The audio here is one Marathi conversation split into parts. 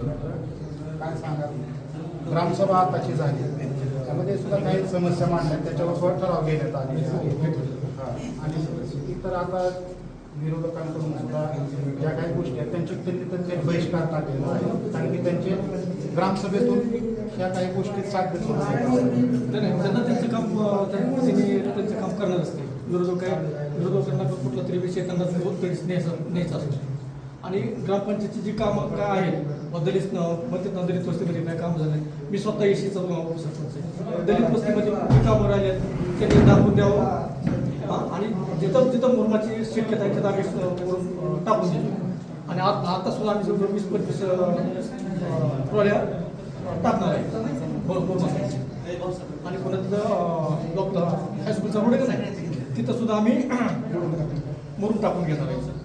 काय सांगाल? ग्रामसभा आताची झाली. त्यामध्ये सुद्धा काही समस्या मांडल्या. त्याच्यावर सुद्धा ठराव घेण्यात आले. आणि इतर आता विरोधकांकडून सुद्धा ज्या काही गोष्टी आहेत त्यांचे त्यांनी त्यांचे बहिष्कार टाकलेला आहे. कारण की त्यांचे ग्रामसभेतून ह्या काही गोष्टी साध्य त्यांना त्यांचं काम त्यांचं काम करणार असते. विरोधक काय विरोधकांना कुठला तरी विषय त्यांना तडीस न्यायचा न्यायचा असतो. आणि ग्रामपंचायतची जी कामं काय आहेत दलित मध्यंत दलित वस्तीमध्ये काय काम झालं मी स्वतः एशीचा सरपंच आहे. दलित वस्तीमध्ये जी कामं राहिली आहेत त्यांनी दाखवून द्यावं. आणि जिथं जिथं मुरमाची शक्यता आहे तिथं आम्ही टाकून देतो आणि आता आता सुद्धा आम्ही जवळजवळ वीस पंचवीस अं, ट्रॉल्या टाकणार आहे. मुरुम- आणि पुन्हा डॉक्टर हायस्कूलचा रोड आहे का नाही तिथं सुद्धा आम्ही मुरुम टाकून घेणार आहे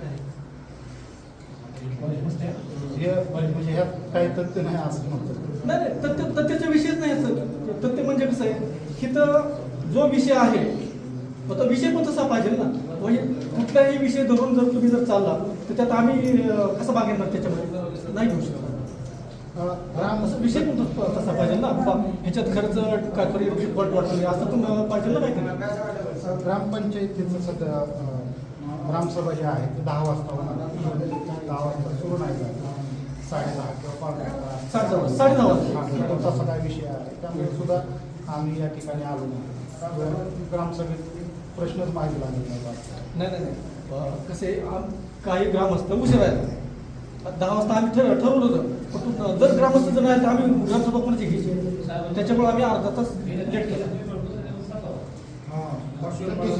हे म्हणजे ह्यात काही तथ्य नाही असं म्हणतात. नाही नाही तथ्य तथ्याचा विषयच नाही सर तथ्य म्हणजे कसं आहे इथं जो विषय आहे तो विषय पण तसा पाहिजे ना. म्हणजे कुठलाही विषय धरून जर तुम्ही जर चालला तर त्यात आम्ही कसं बागेणार त्याच्यामध्ये? नाही घेऊ शकत. असं विषय पण तस- पाहिजे ना. ह्याच्यात खर्च काहीतरी फॉल्ट वाटले असं पण पाहिजे ना काहीतरी. ग्रामपंचायतीचं सध्या ग्रामसभा जी आहे ती दहा वाजता होणार. दहा वाजता सुरू नाही झाली. साडेदहा किंवा पावणे अकरा. साडेदहा वाजता- साडेदहा वाजता. तर तसा काय विषय आहे. त्यामुळे सुद्धा आम्ही या ठिकाणी आलो नाही. ग्रामसभेत प्रश्नच माहिती लागलेला नाही. नाही कसे आम- काही ग्रामस्थ उशीर आहेत दहा वाजता आम्ही ठर ठरवलं होतं. पण जर ग्रामस्थ जर नाही तर आम्ही ग्रामसभा कोणाची घ्यायची? त्याच्यामुळे आम्ही अर्धा तास लेट केला. हां.